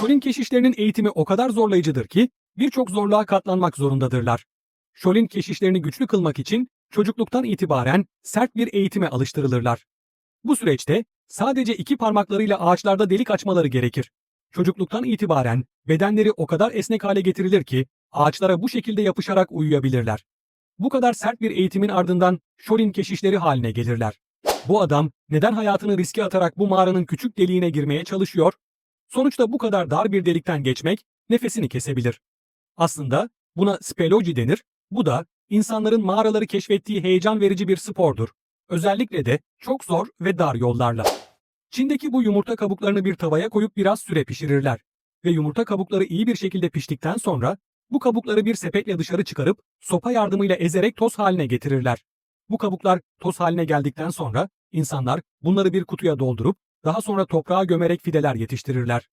Şolin keşişlerinin eğitimi o kadar zorlayıcıdır ki birçok zorluğa katlanmak zorundadırlar. Şolin keşişlerini güçlü kılmak için çocukluktan itibaren sert bir eğitime alıştırılırlar. Bu süreçte sadece iki parmaklarıyla ağaçlarda delik açmaları gerekir. Çocukluktan itibaren bedenleri o kadar esnek hale getirilir ki ağaçlara bu şekilde yapışarak uyuyabilirler. Bu kadar sert bir eğitimin ardından Şolin keşişleri haline gelirler. Bu adam neden hayatını riske atarak bu mağaranın küçük deliğine girmeye çalışıyor? Sonuçta bu kadar dar bir delikten geçmek nefesini kesebilir. Aslında buna speloji denir. Bu da insanların mağaraları keşfettiği heyecan verici bir spordur. Özellikle de çok zor ve dar yollarla. Çin'deki bu yumurta kabuklarını bir tavaya koyup biraz süre pişirirler. Ve yumurta kabukları iyi bir şekilde piştikten sonra bu kabukları bir sepetle dışarı çıkarıp sopa yardımıyla ezerek toz haline getirirler. Bu kabuklar toz haline geldikten sonra insanlar bunları bir kutuya doldurup daha sonra toprağa gömerek fideler yetiştirirler.